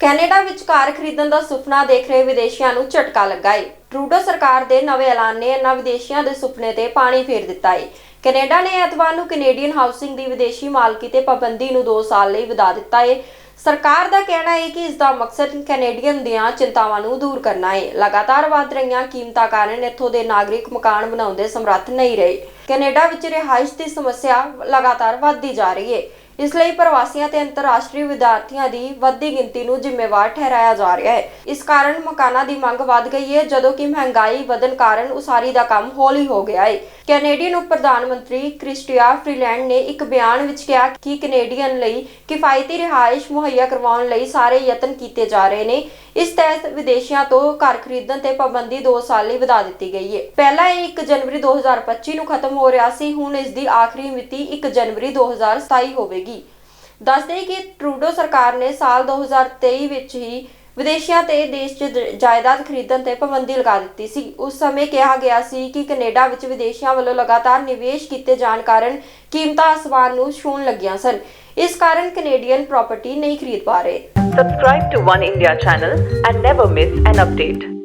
Canada ਵਿੱਚ ਕਾਰ ਖਰੀਦਣ ਦਾ ਸੁਪਨਾ ਦੇਖ ਰਹੇ ਵਿਦੇਸ਼ੀਆਂ ਨੂੰ ਝਟਕਾ ਲੱਗਾ ਏ। ਟਰੂਡੋ ਸਰਕਾਰ ਦੇ ਨਵੇਂ ਐਲਾਨ ਨੇ ਇਹਨਾਂ ਵਿਦੇਸ਼ੀਆਂ ਦੇ ਸੁਪਨੇ ਤੇ ਪਾਣੀ ਫੇਰ ਦਿੱਤਾ ਏ। ਕੈਨੇਡਾ ਨੇ ਐਤਵਾਰ ਨੂੰ ਕੈਨੇਡੀਅਨ ਹਾਊਸਿੰਗ ਦੀ ਵਿਦੇਸ਼ੀ ਮਾਲਕੀ ਤੇ ਪਾਬੰਦੀ ਨੂੰ 2 ਸਾਲ ਲਈ ਵਧਾ ਦਿੱਤਾ ਏ। ਸਰਕਾਰ ਦਾ ਕਹਿਣਾ ਹੈ ਕਿ ਇਸ ਦਾ ਮਕਸਦ ਕੈਨੇਡੀਅਨ ਦੀਆਂ ਚਿੰਤਾਵਾਂ ਨੂੰ ਦੂਰ ਕਰਨਾ ਹੈ ਲਗਾਤਾਰ ਵਧ ਰਹੀਆਂ ਕੀਮਤਾਂ ਕਾਰਨ ਇੱਥੋਂ ਦੇ ਨਾਗਰਿਕ ਮਕਾਨ ਬਣਾਉਂਦੇ ਸਮਰੱਥ ਨਹੀਂ ਰਹੇ। ਕੈਨੇਡਾ ਵਿੱਚ ਰਿਹਾਇਸ਼ ਦੀ ਸਮੱਸਿਆ ਲਗਾਤਾਰ ਵੱਧਦੀ ਜਾ ਰਹੀ ਹੈ ਇਸ ਲਈ ਪ੍ਰਵਾਸੀਆਂ ਤੇ ਅੰਤਰਰਾਸ਼ਟਰੀ ਵਿਦਿਆਰਥੀਆਂ ਦੀ ਵੱਧਦੀ ਗਿਣਤੀ ਨੂੰ ਜ਼ਿੰਮੇਵਾਰ ਠਹਿਰਾਇਆ ਜਾ ਰਿਹਾ ਹੈ। ਇਸ ਕਾਰਨ ਮਕਾਨਾਂ ਦੀ ਮੰਗ ਵੱਧ ਗਈ ਹੈ, ਜਦੋਂ ਕਿ ਮਹਿੰਗਾਈ ਵਧਣ ਕਾਰਨ ਉਸਾਰੀ ਦਾ ਕੰਮ ਹੌਲੀ ਹੋ ਗਿਆ ਹੈ। ਕੈਨੇਡੀਅਨ ਉਪ ਪ੍ਰਧਾਨ ਮੰਤਰੀ ਕ੍ਰਿਸਟੀਆ ਫ੍ਰੀਲੈਂਡ ਨੇ ਇੱਕ ਬਿਆਨ ਵਿੱਚ ਕਿਹਾ ਕਿ ਕੈਨੇਡੀਅਨ ਲਈ ਕਿਫਾਇਤੀ ਰਿਹਾਇਸ਼ ਮੁਹੱਈਆ ਕਰਵਾਉਣ ਲਈ ਸਾਰੇ ਯਤਨ ਕੀਤੇ ਜਾ ਰਹੇ ਨੇ। ਇਸ ਤਹਿਤ ਵਿਦੇਸ਼ੀਆਂ ਤੋਂ ਘਰ ਖਰੀਦਣ ਤੇ ਪਾਬੰਦੀ 2 ਸਾਲ ਲਈ ਵਧਾ ਦਿੱਤੀ ਗਈ ਹੈ। ਪਹਿਲਾਂ ਇਹ 1 ਜਨਵਰੀ 2025 ਨੂੰ ਖਤਮ ਹੋ ਰਿਹਾ ਸੀ, ਹੁਣ ਇਸ ਦੀ ਆਖਰੀ ਮਿਤੀ 1 ਜਨਵਰੀ 2027 ਹੋਵੇਗੀ। ਦੱਸਦੇ ਕਿ ਟਰੂਡੋ ਸਰਕਾਰ ਨੇ ਸਾਲ 2023 ਵਿੱਚ ਹੀ ਵਿਦੇਸ਼ੀਆਂ ਤੇ ਦੇਸ਼ 'ਚ ਜਾਇਦਾਦ ਖਰੀਦਣ ਤੇ ਪਾਬੰਦੀ ਲਗਾ ਦਿੱਤੀ ਸੀ। ਉਸ ਸਮੇਂ ਕਿਹਾ ਗਿਆ ਸੀ ਕਿ ਕੈਨੇਡਾ ਵਿੱਚ ਵਿਦੇਸ਼ੀਆਂ ਵੱਲੋਂ ਲਗਾਤਾਰ ਨਿਵੇਸ਼ ਕੀਤੇ ਜਾਣ ਕਾਰਨ ਕੀਮਤਾਂ ਅਸਮਾਨ ਨੂੰ ਛੂਹਣ ਲੱਗੀਆਂ ਸਨ। ਇਸ ਕਾਰਨ ਕੈਨੇਡੀਅਨ ਪ੍ਰਾਪਰਟੀ ਨਹੀਂ ਖਰੀਦ ਪਾ ਰਹੇ। Subscribe to One India channel and never miss an update.